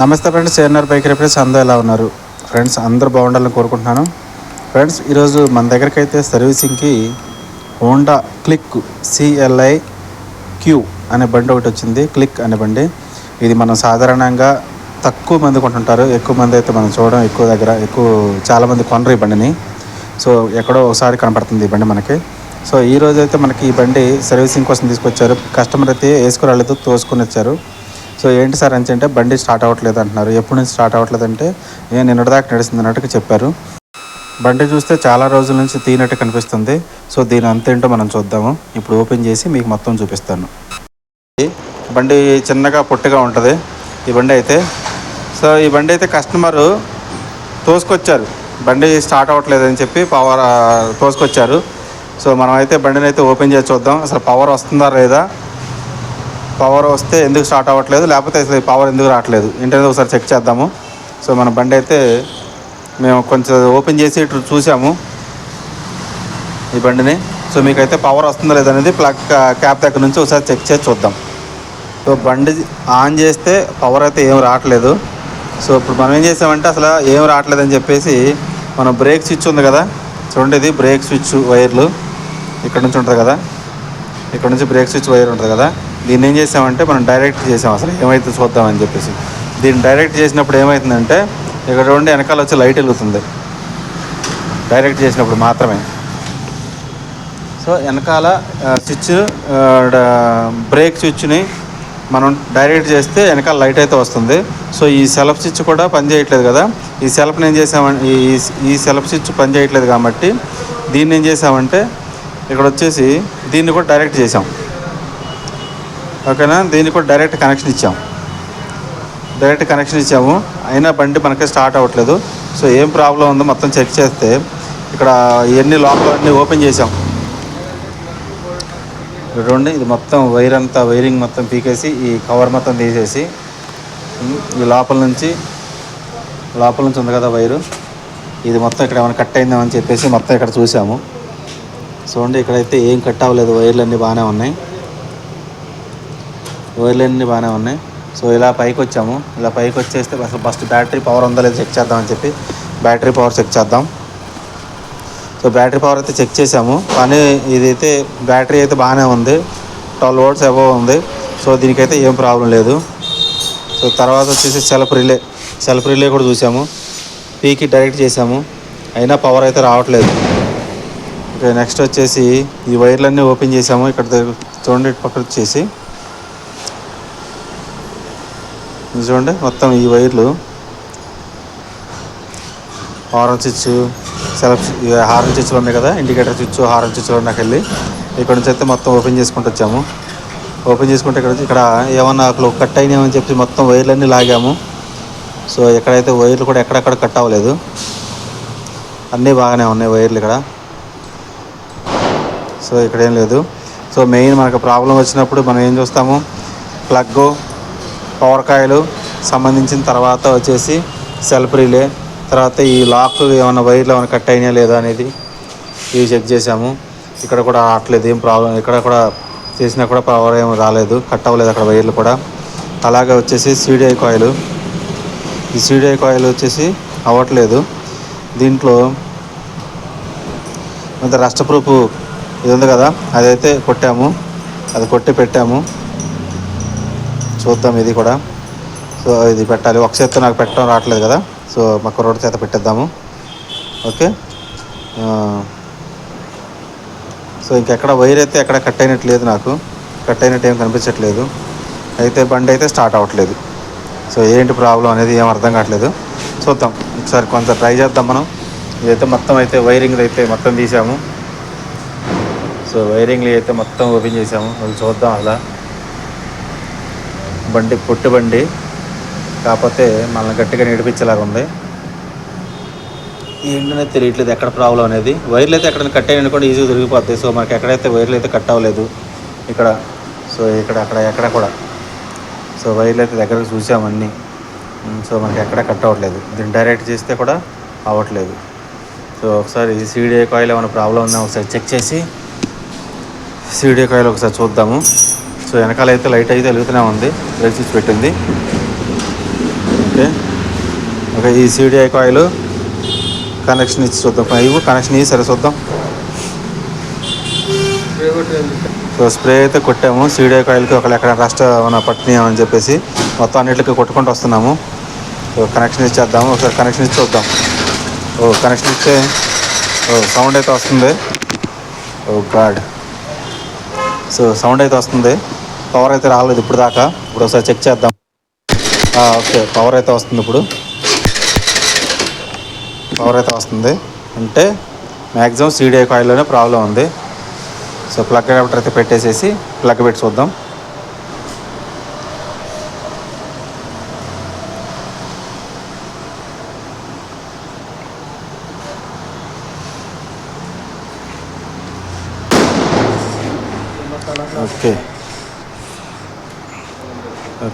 నమస్తే friends ANR bike repairs అందరూ ఎలా ఉన్నారు? ఫ్రెండ్స్ అందరూ బాగుండాలని కోరుకుంటున్నాను. ఫ్రెండ్స్ ఈరోజు మన దగ్గరికి అయితే సర్వీసింగ్కి హోండా క్లిక్ సిఎల్ఐ క్యూ అనే బండి ఒకటి వచ్చింది. క్లిక్ అనే బండి. ఇది మనం సాధారణంగా తక్కువ మంది కొంటుంటారు. ఎక్కువ మంది అయితే మనం చూడడం ఎక్కువ దగ్గర ఎక్కువ చాలామంది కొనరు ఈ బండిని. సో ఎక్కడో ఒకసారి కనపడుతుంది ఈ బండి మనకి. సో ఈ రోజు అయితే మనకి ఈ బండి సర్వీసింగ్ కోసం తీసుకొచ్చారు. కస్టమర్ అయితే వేసుకురాలేదు తోసుకొని వచ్చారు. సో ఏంటి సార్ అని అంటే బండి స్టార్ట్ అవ్వట్లేదు అంటున్నారు. ఎప్పటి నుంచి స్టార్ట్ అవ్వట్లేదు అంటే ఏ నిన్నటిదాకా నడిచింది అన్నట్టుగా చెప్పారు. బండి చూస్తే చాలా రోజుల నుంచి తీనట్టు కనిపిస్తుంది. సో దీని అంతేంటో మనం చూద్దాము. ఇప్పుడు ఓపెన్ చేసి మీకు మొత్తం చూపిస్తాను. బండి చిన్నగా పొట్టిగా ఉంటుంది. ఈ బండి అయితే సో ఈ బండి అయితే కస్టమరు తోసుకొచ్చారు. బండి స్టార్ట్ అవ్వట్లేదు అని చెప్పి పవర్ తోసుకొచ్చారు. సో మనం అయితే బండిని అయితే ఓపెన్ చేసి చూద్దాం. అసలు పవర్ వస్తుందా లేదా? పవర్ వస్తే ఎందుకు స్టార్ట్ అవ్వట్లేదు? లేకపోతే అసలు పవర్ ఎందుకు రావట్లేదు? ఏంటనేది ఒకసారి చెక్ చేద్దాము. సో మన బండి అయితే మేము కొంచెం ఓపెన్ చేసి ఇటు చూసాము. ఈ బండిని. సో మీకైతే పవర్ వస్తుందా లేదా అనేది ప్లగ్ క్యాప్ దగ్గర నుంచి ఒకసారి చెక్ చేసి చూద్దాం. సో బండి ఆన్ చేస్తే పవర్ అయితే ఏం రావట్లేదు. సో ఇప్పుడు మనం ఏం చేసామంటే అసలు ఏం రావట్లేదు అని చెప్పేసి మనం బ్రేక్ స్విచ్ ఉంది కదా? చూడండి ఇది బ్రేక్ స్విచ్ వైర్లు. ఇక్కడ నుంచి ఉంటుంది కదా? ఇక్కడ నుంచి బ్రేక్ స్విచ్ వైర్ ఉంటుంది కదా? దీన్ని ఏం చేసామంటే మనం డైరెక్ట్ చేసాం అసలు ఏమైతే చూద్దామని చెప్పేసి. దీన్ని డైరెక్ట్ చేసినప్పుడు ఏమవుతుందంటే ఇక్కడ ఉండి వెనకాల వచ్చి లైట్ వెలుగుతుంది. డైరెక్ట్ చేసినప్పుడు మాత్రమే. సో వెనకాల స్విచ్ బ్రేక్ స్విచ్ని మనం డైరెక్ట్ చేస్తే వెనకాల లైట్ అయితే వస్తుంది. సో ఈ సెల్ఫ్ స్విచ్ కూడా పనిచేయట్లేదు కదా. ఈ సెల్ఫ్ని ఏం చేసామంటే ఈ ఈ సెల్ఫ్ స్విచ్ పని చేయట్లేదు కాబట్టి దీన్ని ఏం చేసామంటే ఇక్కడ వచ్చేసి దీన్ని కూడా డైరెక్ట్ చేసాం. ఓకేనా? దీన్ని కూడా డైరెక్ట్ కనెక్షన్ ఇచ్చాము డైరెక్ట్ కనెక్షన్ ఇచ్చాము. అయినా బండి మనకి స్టార్ట్ అవ్వట్లేదు. సో ఏం ప్రాబ్లం ఉందో మొత్తం చెక్ చేస్తే ఇక్కడ ఇవన్నీ లోపల అన్నీ ఓపెన్ చేసాం చూడండి ఇది మొత్తం వైర్ అంతా వైరింగ్ మొత్తం పీకేసి ఈ కవర్ మొత్తం తీసేసి ఈ లోపల నుంచి లోపల నుంచి ఉంది కదా వైరు ఇది మొత్తం ఇక్కడ ఏమైనా కట్ అయిందేమని చెప్పేసి మొత్తం ఇక్కడ చూసాము చూడండి ఇక్కడైతే ఏం కట్ అవ్వలేదు వైర్లు అన్నీ బాగానే ఉన్నాయి. వైర్లు అన్నీ బాగానే ఉన్నాయి. సో ఇలా పైకి వచ్చాము ఇలా పైకి వచ్చేస్తే అసలు ఫస్ట్ బ్యాటరీ పవర్ ఉందో లేదో చెక్ చేద్దామని చెప్పి బ్యాటరీ పవర్ చెక్ చేద్దాం. సో బ్యాటరీ పవర్ అయితే చెక్ చేసాము కానీ ఇదైతే బ్యాటరీ అయితే బాగానే ఉంది. ట్వెల్వ్ వోల్ట్స్ అబోవ్ ఉంది. సో దీనికైతే ఏం ప్రాబ్లం లేదు. సో తర్వాత వచ్చేసి సెల్ఫ్ రిలే సెల్ఫ్ రిలే కూడా చూసాము పీకి డైరెక్ట్ చేసాము అయినా పవర్ అయితే రావట్లేదు. ఓకే నెక్స్ట్ వచ్చేసి ఈ వైర్లన్నీ ఓపెన్ చేసాము ఇక్కడ దగ్గర చూడండి పక్కన వచ్చేసి ఇది చూడండి మొత్తం ఈ వైర్లు. హారన్ స్విచ్ సెలఫ్ హారన్ స్విచ్లు ఉన్నాయి కదా ఇండికేటర్ స్విచ్ హారన్ స్విచ్లు నాకు వెళ్ళి. ఇక్కడ నుంచి అయితే మొత్తం ఓపెన్ చేసుకుంటూ వచ్చాము. ఓపెన్ చేసుకుంటే ఇక్కడ ఇక్కడ ఏమన్నా అక్కడ కట్ అయినాయని చెప్పి మొత్తం వైర్లన్నీ లాగాము. సో ఎక్కడైతే వైర్లు కూడా ఎక్కడెక్కడ కట్ అవ్వలేదు. అన్నీ బాగానే ఉన్నాయి వైర్లు ఇక్కడ. సో ఇక్కడ ఏం లేదు. సో మెయిన్ మనకు ప్రాబ్లం వచ్చినప్పుడు మనం ఏం చూస్తాము? ప్లగ్ పవర్కాయిలు సంబంధించిన తర్వాత వచ్చేసి సెల్ఫ్ రిలే తర్వాత ఈ లాక్ ఏమైనా వైర్లు ఏమైనా కట్ అయినా లేదా అనేది ఇవి చెక్ చేసాము ఇక్కడ కూడా ఆటలేదు ఏం ప్రాబ్లం ఇక్కడ కూడా చేసినా కూడా పవర్ ఏం రాలేదు కట్ అవ్వలేదు అక్కడ వైర్లు కూడా. అలాగే వచ్చేసి సీడీఐ కాయిల్. ఈ సీడీఐ కాయిల్ వచ్చేసి అవ్వట్లేదు. దీంట్లో కొంత రస్ట్ ప్రూఫ్ ఇది ఉంది కదా అదైతే కొట్టాము అది కొట్టి పెట్టాము. చూద్దాం ఇది కూడా. సో ఇది పెట్టాలి. ఒక చేత్తో నాకు పెట్టడం రావట్లేదు కదా. సో మా కుర్రోడి చేత పెట్టేద్దాము. ఓకే? సో ఇంకెక్కడ వైర్ అయితే ఎక్కడ కట్ అయినట్టు లేదు నాకు. కట్ అయినట్టు ఏం కనిపించట్లేదు. అయితే బండి అయితే స్టార్ట్ అవ్వట్లేదు. సో ఏంటి ప్రాబ్లం అనేది ఏం అర్థం కావట్లేదు. చూద్దాం. ఒకసారి కొంత ట్రై చేద్దాం మనం. ఇదైతే మొత్తం అయితే వైరింగ్ అయితే మొత్తం తీసాము. సో వైరింగ్లు అయితే మొత్తం ఓపెన్ చేసాము. అది చూద్దాం అలా. బండి పొట్టి బండి కాకపోతే మనల్ని గట్టిగా నడిపించేలాగా ఉంది. ఏంటనే తెలియట్లేదు ఎక్కడ ప్రాబ్లం అనేది. వైర్లు అయితే ఎక్కడైనా కట్ అయిన కూడా ఈజీగా దొరికిపోతాయి సో మనకి ఎక్కడైతే వైర్లు అయితే కట్ అవ్వలేదు ఇక్కడ సో ఇక్కడ అక్కడ ఎక్కడ కూడా. సో వైర్లు అయితే దగ్గరకు చూసామన్నీ సో మనకి ఎక్కడ కట్ అవ్వట్లేదు. దీన్ని డైరెక్ట్ చేస్తే కూడా అవ్వట్లేదు. సో ఒకసారి సీడీఏ కాయిల్ ఏమైనా ప్రాబ్లం ఉందా? ఒకసారి చెక్ చేసి సీడీఏ కాయిల్ ఒకసారి చూద్దాము. సో వెనకాల అయితే లైట్ అయితే వెలుగుతూనే ఉంది. బ్రేక్ స్విచ్ పెట్టింది. ఓకే. ఓకే ఈ సీడీఐ కాయిల్ కనెక్షన్ ఇచ్చి చూద్దాం. ఇవ్వు కనెక్షన్ ఇవి సరే చూద్దాం. సో స్ప్రే అయితే కొట్టాము. సీడీఐ కాయిల్కి ఒకళ్ళు ఎక్కడ రస్ట్ ఏమైనా పట్టినామని చెప్పేసి మొత్తం అన్నిటికి కొట్టుకుంటూ వస్తున్నాము. సో కనెక్షన్ ఇచ్చేద్దాము ఒకసారి కనెక్షన్ ఇచ్చి చూద్దాం. ఓ కనెక్షన్ ఇస్తే ఓ సౌండ్ అయితే వస్తుంది. ఓ గాడ్. సో సౌండ్ అయితే వస్తుంది. పవర్ అయితే రాలేదు ఇప్పుడు దాకా. ఇప్పుడు ఒకసారి చెక్ చేద్దాం. ఓకే పవర్ అయితే వస్తుంది ఇప్పుడు. పవర్ అయితే వస్తుంది. అంటే మ్యాక్సిమం సీడీఐ కాయిల్లోనే ప్రాబ్లం ఉంది. సో ప్లగ్ అడాప్టర్ అయితే పెట్టేసేసి ప్లగ్ పెట్టి చూద్దాం ఓకే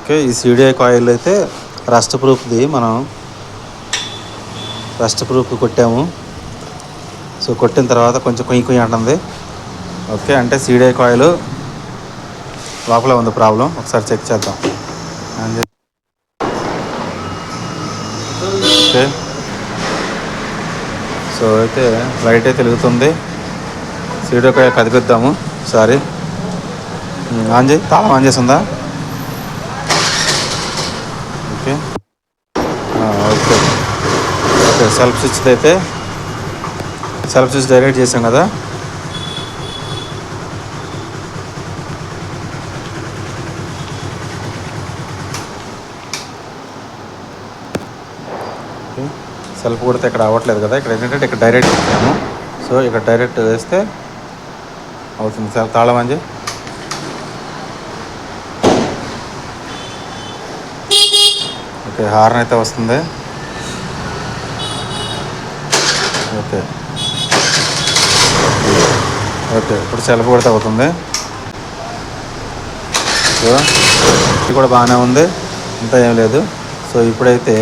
ఓకే ఈ సీడీఐ కాయిల్ అయితే రస్ట్ ప్రూఫ్ది మనం రస్ట్ ప్రూఫ్ కొట్టాము. సో కొట్టిన తర్వాత కొంచెం కొయ్యి కొయ్యి అంటుంది. ఓకే అంటే సీడీఐ కాయిల్ లోపల ఉంది ప్రాబ్లం. ఒకసారి చెక్ చేద్దాం. ఓకే. సో అయితే లైట్ అయితే వెలుగుతుంది. సీడీఐ కాయిల్ కదిపిద్దాము. సారీ. ఆన్ చేయి తాళం ఆన్ చేసిందా ఉందా ఓకే ఆ, ఓకే ఓకే సెల్ఫ్ స్విచ్ అయితే సెల్ఫ్ స్విచ్ డైరెక్ట్ చేసాం కదా. సెల్ఫ్ కొడితే ఇక్కడ అవ్వట్లేదు కదా. ఇక్కడ ఏంటంటే ఇక్కడ డైరెక్ట్ ఇచ్చాము సో ఇక్కడ డైరెక్ట్ వేస్తే అవుతుంది. సార్ తాళం అంజి. ఓకే హార్న్ అయితే వస్తుంది. ఓకే. ఓకే ఇప్పుడు సెల్ఫ్ కూడా అవుతుంది సో ఇది కూడా బాగానే ఉంది ఇంత ఏం లేదు. సో ఇప్పుడైతే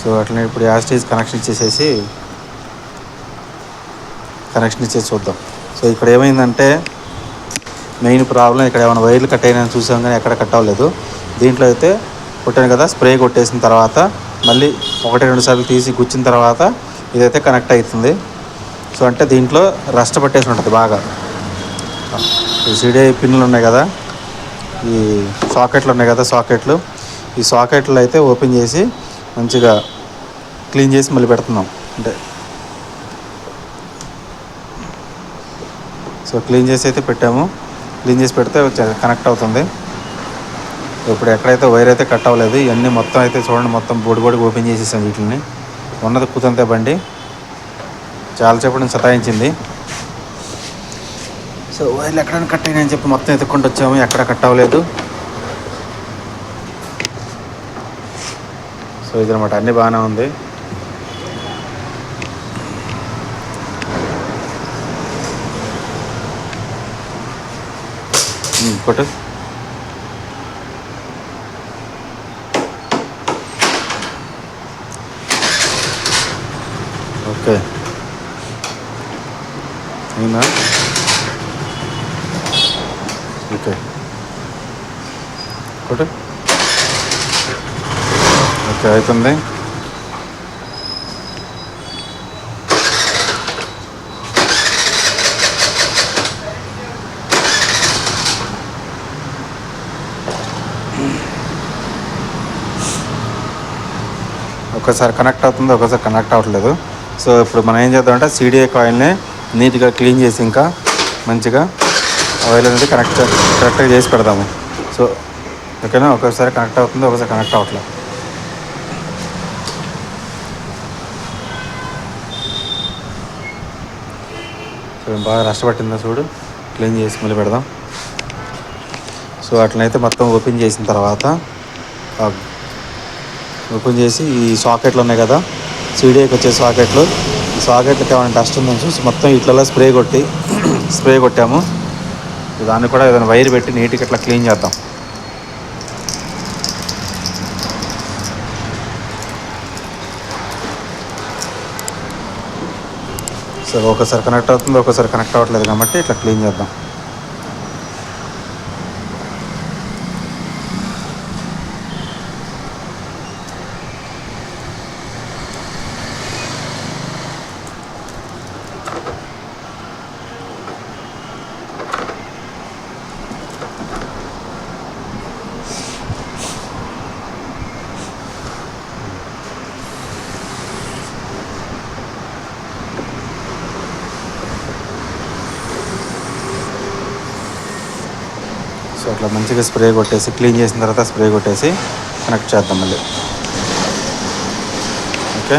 సో అట్లనే ఇప్పుడు యాస్టేజ్ కనెక్షన్ ఇచ్చేసేసి కనెక్షన్ ఇచ్చేసి చూద్దాం. సో ఇక్కడ ఏమైందంటే మెయిన్ ప్రాబ్లం ఇక్కడ ఏమైనా వైర్లు కట్ అయినా చూసాం కానీ ఎక్కడ కట్ అవ్వలేదు. దీంట్లో అయితే కొట్టాను కదా స్ప్రే కొట్టేసిన తర్వాత మళ్ళీ ఒకటి రెండు సార్లు తీసి గుచ్చిన తర్వాత ఇదైతే కనెక్ట్ అవుతుంది. సో అంటే దీంట్లో రస్ట్ పట్టేసి ఉంటుంది బాగా. సిడిఐ పిన్లు ఉన్నాయి కదా ఈ సాకెట్లు ఉన్నాయి కదా సాకెట్లు ఈ సాకెట్లు అయితే ఓపెన్ చేసి మంచిగా క్లీన్ చేసి మళ్ళీ పెడుతున్నాం. అంటే సో క్లీన్ చేసి అయితే పెట్టాము. క్లీన్ చేసి పెడితే కనెక్ట్ అవుతుంది. ఇప్పుడు ఎక్కడైతే వైర్ అయితే కట్ అవ్వలేదు ఇవన్నీ మొత్తం అయితే చూడండి మొత్తం బొడి ఓపెన్ చేసేసాం వీటిని ఉన్నది కూతంతే బండి. చాలా సేపు నుంచి సతాయించింది. సో వైర్లు ఎక్కడైనా కట్ అయినాయని చెప్పి మొత్తం ఎత్తుక్కుంటూ వచ్చాము ఎక్కడ కట్ అవ్వలేదు. సో ఇదనమాట అన్నీ బాగానే ఉంది. ఇంకోటి కొట్టు. ఓకే. అవునా ఓకే. కొట్టు. ఓకే అవుతుంది ఒకసారి కనెక్ట్ అవుతుంది ఒకసారి కనెక్ట్ అవ్వట్లేదు. సో ఇప్పుడు మనం ఏం చేద్దామంటే సీడీఏ కాయిల్ని నీట్గా క్లీన్ చేసి ఇంకా మంచిగా ఆయిల్ అనేది కనెక్ట్ కరెక్ట్గా చేసి పెడదాము. సో ఓకేనా? ఒకసారి కనెక్ట్ అవుతుంది? ఒకసారి కనెక్ట్ అవ్వట్లేదు సో బాగా నష్టపట్టిందా చూడు? క్లీన్ చేసి మళ్ళీ పెడదాం. సో అట్లనైతే మొత్తం ఓపెన్ చేసిన తర్వాత ఓపెన్ చేసి ఈ సాకెట్లు ఉన్నాయి కదా? సీడీకి వచ్చే సాకెట్లు సాకెట్లకి ఏమైనా డస్ట్ ఉందని చూసి మొత్తం ఇట్లలో స్ప్రే కొట్టి స్ప్రే కొట్టాము. దాన్ని కూడా ఏదైనా వైర్ పెట్టి నీట్గా ఇట్లా క్లీన్ చేద్దాం. సో ఒకసారి కనెక్ట్ అవుతుంది ఒకసారి కనెక్ట్ అవ్వట్లేదు కాబట్టి ఇట్లా క్లీన్ చేద్దాం. సో అట్లా మంచిగా స్ప్రే కొట్టేసి క్లీన్ చేసిన తర్వాత స్ప్రే కొట్టేసి కనెక్ట్ చేద్దాం మళ్ళీ. ఓకే?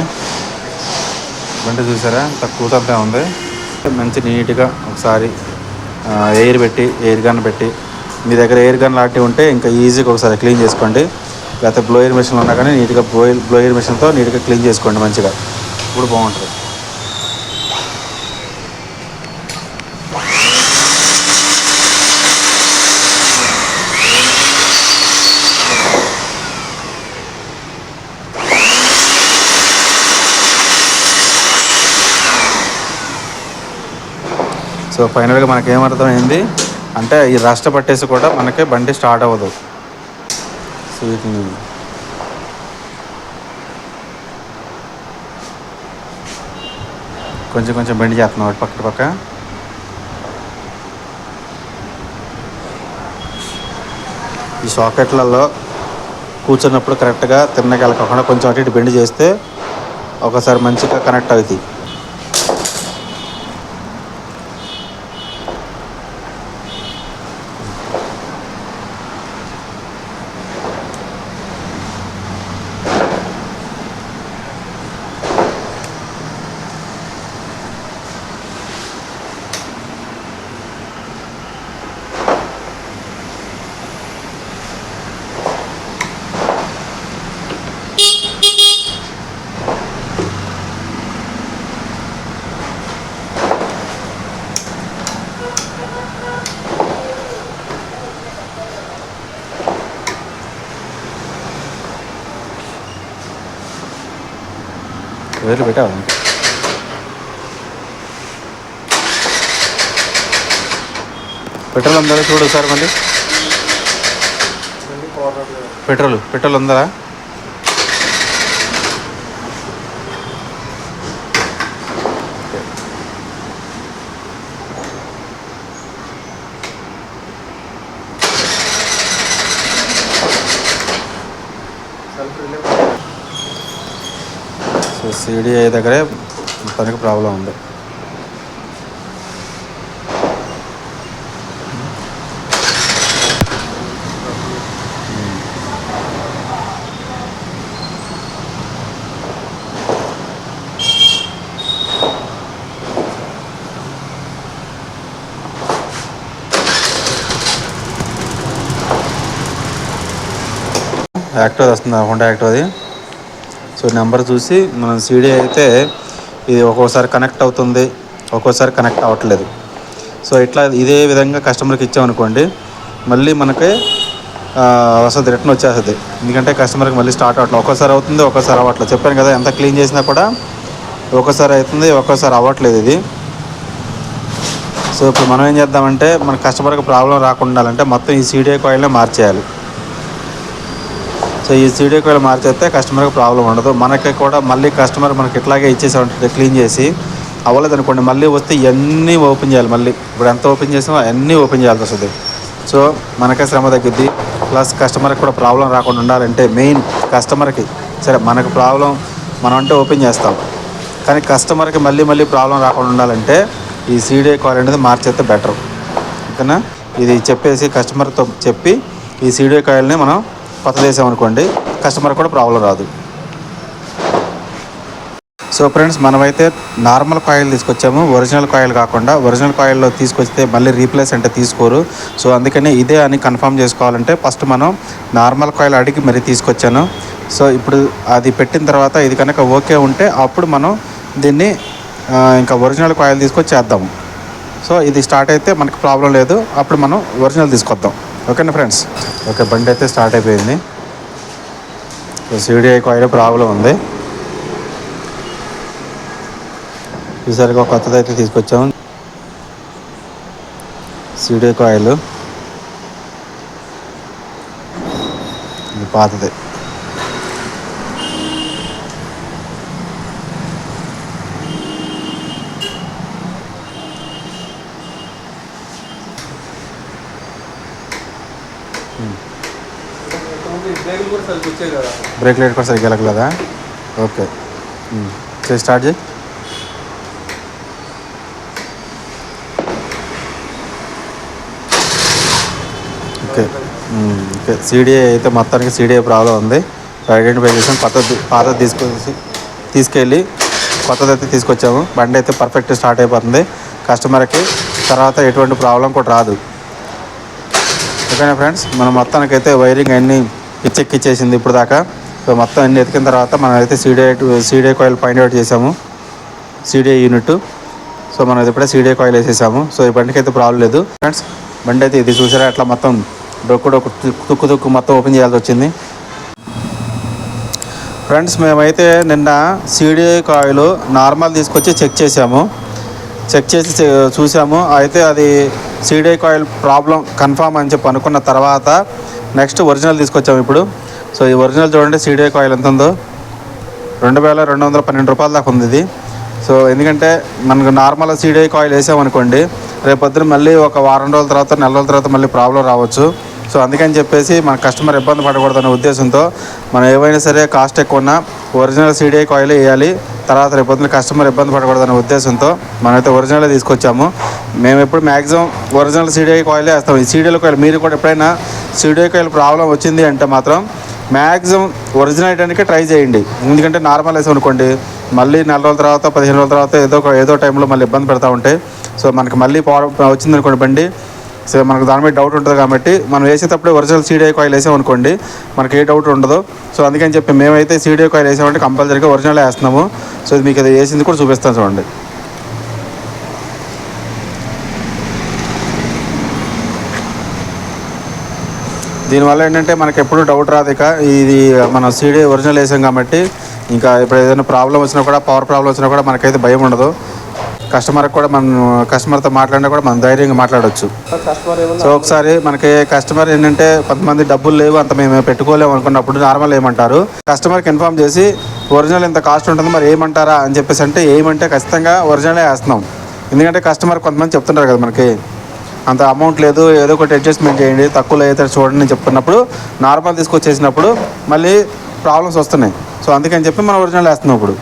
బండి చూసారా? తక్కువ తక్కువ ఉంది. మంచి నీట్గా ఒకసారి ఎయిర్ పెట్టి ఎయిర్ గన్ పెట్టి మీ దగ్గర ఎయిర్ గన్ లాంటివి ఉంటే ఇంకా ఈజీగా ఒకసారి క్లీన్ చేసుకోండి. లేకపోతే బ్లోయర్ మిషన్లు ఉన్నా కానీ నీట్గా బ్లోయర్ బ్లోయర్ మిషన్తో నీట్గా క్లీన్ చేసుకోండి మంచిగా. ఇప్పుడు బాగుంటుంది. సో ఫైనల్గా మనకి ఏమర్థమైంది అంటే ఈ రస్ట్ పట్టేసి కూడా మనకి బండి స్టార్ట్ అవ్వదు. సో వీటిని కొంచెం కొంచెం బండి చేస్తున్నాం వాటి పక్క పక్క. ఈ సాకెట్లలో కూర్చున్నప్పుడు కరెక్ట్గా తిన్నగా కాకుండా కొంచెం అటు ఇటు బెండ్ చేస్తే ఒకసారి మంచిగా కనెక్ట్ అవుతాయి. వేలు పెట్టావు పెట్రోల్ ఉందా చూడు సార్ మళ్ళీ. పెట్రోల్ పెట్రోల్ ఉందా ఈడీఐ దగ్గరే మొత్తానికి ప్రాబ్లం ఉంది. యాక్టివ్ వస్తుంది? హోండా యాక్టివ్ అది సో నెంబర్ చూసి మనం సీడీ అయితే ఇది ఒక్కోసారి కనెక్ట్ అవుతుంది ఒక్కోసారి కనెక్ట్ అవ్వట్లేదు. సో ఇట్లా ఇదే విధంగా కస్టమర్కి ఇచ్చామనుకోండి మళ్ళీ మనకి వసతి వస్తుంది రిటర్న్ వచ్చేస్తుంది. ఎందుకంటే కస్టమర్కి మళ్ళీ స్టార్ట్ అవ్వట్లేదు ఒక్కోసారి అవుతుంది ఒక్కోసారి అవ్వట్లేదు చెప్పాను కదా ఎంత క్లీన్ చేసినా కూడా ఒక్కోసారి అవుతుంది ఒక్కోసారి అవ్వట్లేదు ఇది. సో ఇప్పుడు మనం ఏం చేద్దామంటే మన కస్టమర్కి ప్రాబ్లం రాకుండా ఉండాలంటే మొత్తం ఈ సీడీఐ కాయిల్నే మార్చేయాలి. సో ఈ సీడీ ఒకవేళ మార్చేస్తే కస్టమర్కి ప్రాబ్లం ఉండదు. మనకి కూడా మళ్ళీ కస్టమర్ మనకి ఇట్లాగే ఇచ్చేసామంటే క్లీన్ చేసి. అవ్వలేదు అనుకోండి మళ్ళీ వస్తే ఇవన్నీ ఓపెన్ చేయాలి మళ్ళీ. ఇప్పుడు ఎంత ఓపెన్ చేసామో అన్నీ ఓపెన్ చేయాల్సి వస్తుంది. సో మనకే శ్రమ తగ్గిద్ది. ప్లస్ కస్టమర్కి కూడా ప్రాబ్లం రాకుండా ఉండాలంటే మెయిన్ కస్టమర్కి సరే మనకు ప్రాబ్లం మనం అంటే ఓపెన్ చేస్తాం. కానీ కస్టమర్కి మళ్ళీ మళ్ళీ ప్రాబ్లం రాకుండా ఉండాలంటే ఈ సీడీ కాల్ అనేది మార్చేస్తే బెటర్ ఓకేనా? ఇది చెప్పేసి కస్టమర్తో చెప్పి ఈ సీడీ కాయిల్ని మనం కొత్త చేసామనుకోండి కస్టమర్ కూడా ప్రాబ్లం రాదు. సో ఫ్రెండ్స్ మనమైతే నార్మల్ కాయిల్ తీసుకొచ్చాము. ఒరిజినల్ కాయిల్ కాకుండా ఒరిజినల్ కాయిల్లో తీసుకొస్తే మళ్ళీ రీప్లేస్ అంటే తీసుకోరు. సో అందుకని ఇదే అని కన్ఫర్మ్ చేసుకోవాలంటే ఫస్ట్ మనం నార్మల్ కాయిల్ అడిగి మరీ తీసుకొచ్చాను. సో ఇప్పుడు అది పెట్టిన తర్వాత ఇది కనుక ఓకే ఉంటే అప్పుడు మనం దీన్ని ఇంకా ఒరిజినల్ కాయిల్ తీసుకొచ్చి చేద్దాము సో ఇది స్టార్ట్ అయితే మనకి ప్రాబ్లం లేదు. అప్పుడు మనం ఒరిజినల్ తీసుకొద్దాం. ఓకేనా ఫ్రెండ్స్. ఓకే బండి అయితే స్టార్ట్ అయిపోయింది. సీడీఐ కాయిల్ ప్రాబ్లం ఉంది. ఈసారిగా కొత్తది అయితే తీసుకొచ్చాము. సీడీఐ కాయిల్ ఇది పాతది బ్రేకులు కూడా సరిగ్గా వచ్చాయి కదా బ్రేక్ లైట్ కూడా సరిగ్గా వెళ్ళగలదా ఓకే. ఉమ్. చేసి స్టార్ట్ చేయి. ఓకే. ఓకే. సీడీఏ అయితే మొత్తానికి సీడీఏ ప్రాబ్లం ఉంది. ఐడెంటిఫై చేసాం కొత్త పాతది తీసుకొచ్చి తీసుకెళ్ళి కొత్తది అయితే తీసుకొచ్చాము. బండి అయితే పర్ఫెక్ట్ స్టార్ట్ అయిపోతుంది. కస్టమర్కి తర్వాత ఎటువంటి ప్రాబ్లం కూడా రాదు. ఓకేనా ఫ్రెండ్స్? మనం మొత్తానికైతే వైరింగ్ అన్నీ పిచ్చెక్కిచ్చేసింది ఇప్పుడు దాకా సో మొత్తం అన్ని ఎతికిన తర్వాత మనం అయితే సీడే సీడీఐ కాయిల్ పాయింట్ అవుట్ చేసాము. CDI unit. సో మనం ఇప్పుడే సీడీఐ కాయిల్ వేసేసాము. సో ఈ బండికి అయితే ప్రాబ్లం లేదు. ఫ్రెండ్స్ బండి అయితే ఇది చూసారా? అట్లా మొత్తం డొక్కు డొక్కు తుక్కు తుక్కు మొత్తం ఓపెన్ చేయాల్సి వచ్చింది. ఫ్రెండ్స్ మేమైతే నిన్న సీడీఐ కాయిల్ నార్మల్ తీసుకొచ్చి చెక్ చేసాము. చెక్ చేసి చూసాము. అయితే అది సీడీఐ కాయిల్ ప్రాబ్లం కన్ఫామ్ అని చెప్పి అనుకున్న తర్వాత నెక్స్ట్ ఒరిజినల్ తీసుకొచ్చాము ఇప్పుడు. సో ఈ ఒరిజినల్ చూడండి సీడీఐ కాయిల్ ఎంత ఉందో. రెండు వేల రెండు వందల పన్నెండు రూపాయల దాకా ఉంది ఇది. సో ఎందుకంటే మనకు నార్మల్ సీడీఐ కాయిల్ వేసామనుకోండి రేపు పొద్దున మళ్ళీ ఒక వారం రోజుల తర్వాత నెల రోజుల తర్వాత మళ్ళీ ప్రాబ్లం రావచ్చు. సో అందుకని చెప్పేసి మన కస్టమర్ ఇబ్బంది పడకూడదనే ఉద్దేశంతో మనం ఏవైనా సరే కాస్ట్ ఎక్కువ ఉన్నా ఒరిజినల్ సీడీఐ కాయిల్ వేయాలి. తర్వాత రేపు పొద్దున కస్టమర్ ఇబ్బంది పడకూడదనే ఉద్దేశంతో మనమైతే ఒరిజినల్ తీసుకొచ్చాము. మేము ఎప్పుడు మ్యాక్సిమం ఒరిజినల్ సీడీఐ కాయిలే వేస్తాం. ఈ సీడీఐ కాయిల్ మీరు కూడా ఎప్పుడైనా సీడీఐ కాయిల్ ప్రాబ్లం వచ్చింది అంటే మాత్రం మ్యాక్సిమం ఒరిజినల్ అయ్యడానికి ట్రై చేయండి. ఎందుకంటే నార్మల్ వేసాం అనుకోండి మళ్ళీ నెల రోజుల తర్వాత పదిహేను రోజుల తర్వాత ఏదో ఒక ఏదో టైంలో మళ్ళీ ఇబ్బంది పెడతా ఉంటాయి సో మనకి మళ్ళీ పవర్ వచ్చింది అనుకోండి బండి సో మనకు దాని మీద డౌట్ ఉంటుంది కాబట్టి మనం వేసేటప్పుడే ఒరిజినల్ సీడీఐ కాయిల్ వేసాం అనుకోండి మనకి ఏ డౌట్ ఉండదు. సో అందుకని చెప్పి మేమైతే సీడీఐ కాయిల్ వేసామంటే కంపల్సరీగా ఒరిజినల్ వేస్తున్నాము. సో మీకు అది వేసింది కూడా చూపిస్తాను చూడండి. దీనివల్ల ఏంటంటే మనకి ఎప్పుడు డౌట్ రాదు. ఇక ఇది మనం సీడీ ఒరిజినల్ వేసాం కాబట్టి ఇంకా ఇప్పుడు ఏదైనా ప్రాబ్లం వచ్చినా కూడా పవర్ ప్రాబ్లం వచ్చినా కూడా మనకైతే భయం ఉండదు. కస్టమర్కి కూడా మనం కస్టమర్తో మాట్లాడినా కూడా మనం ధైర్యంగా మాట్లాడవచ్చు సో ఒకసారి మనకి కస్టమర్ ఏంటంటే కొంతమంది డబ్బులు లేవు అంత మేము పెట్టుకోలేము అనుకున్నప్పుడు నార్మల్ ఏమంటారు. కస్టమర్కి ఇన్ఫామ్ చేసి ఒరిజినల్ ఇంత కాస్ట్ ఉంటుంది మరి ఏమంటారా? అని చెప్పేసి అంటే ఏమంటే ఖచ్చితంగా ఒరిజినలే వేస్తున్నాం. ఎందుకంటే కస్టమర్ కొంతమంది చెప్తుంటారు కదా మనకి అంత అమౌంట్ లేదు ఏదో ఒకటి అడ్జస్ట్మెంట్ చేయండి తక్కువలో అయితే చూడండి అని నార్మల్ తీసుకొచ్చేసినప్పుడు మళ్ళీ ప్రాబ్లమ్స్ వస్తున్నాయి. సో అందుకని చెప్పి మనం ఒరిజినల్ వేస్తున్నాం ఇప్పుడు.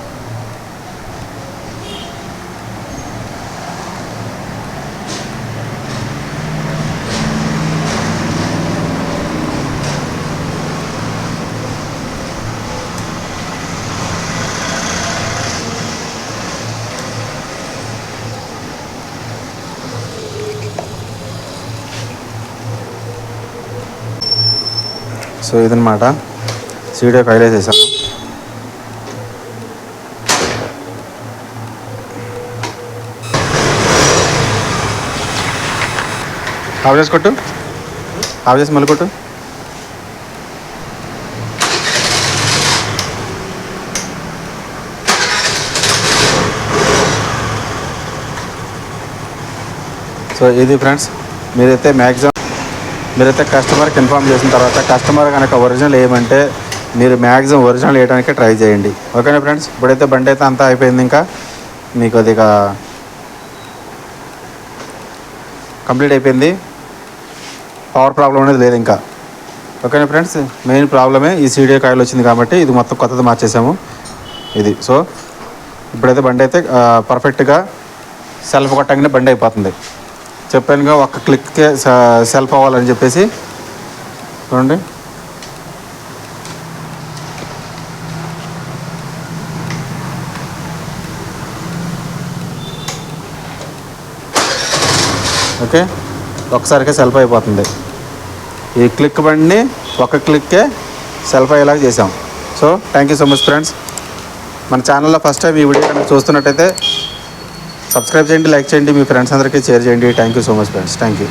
సో ఇదనమాట సీడియో ఫైల్ వేసేసాము ఆఫ్ చేసి కొట్టు. ఆఫ్ చేసి మళ్ళీ కొట్టు. సో ఇది ఫ్రెండ్స్ మీరైతే మ్యాక్సిమం మీరైతే కస్టమర్కి ఇన్ఫామ్ చేసిన తర్వాత కస్టమర్ కనుక ఒరిజినల్ ఏమంటే మీరు మ్యాక్సిమం ఒరిజినల్ వేయడానికి ట్రై చేయండి. ఓకేనా ఫ్రెండ్స్ ఇప్పుడైతే బండి అయితే అంతా అయిపోయింది ఇంకా. మీకు అది కంప్లీట్ అయిపోయింది. పవర్ ప్రాబ్లం అనేది లేదు ఇంకా. ఓకేనా ఫ్రెండ్స్ మెయిన్ ప్రాబ్లమే ఈ సీడీఏ కాయిల్ వచ్చింది కాబట్టి ఇది మొత్తం కొత్తది మార్చేసాము. ఇది. సో ఇప్పుడైతే బండి అయితే పర్ఫెక్ట్గా సెల్ఫ్ కొట్టంగానే బండి అయిపోతుంది. చెప్పానుగా ఒక్క క్లిక్కే సెల్ఫ్ అవ్వాలని చెప్పేసి. చూడండి. ఓకే. ఒకసారికే సెల్ఫ్ అయిపోతుంది. ఈ క్లిక్ బండిని ఒక క్లిక్కే సెల్ఫ్ అయ్యేలాగా చేసాం so thank you so much friends. మన ఛానల్లో ఫస్ట్ టైం ఈ వీడియో కనుక చూస్తున్నట్టయితే సబ్స్క్రైబ్ చేయండి లైక్ చేయండి మీ ఫ్రెండ్స్ అందరికీ షేర్ చేయండి. Thank you so much friends thank you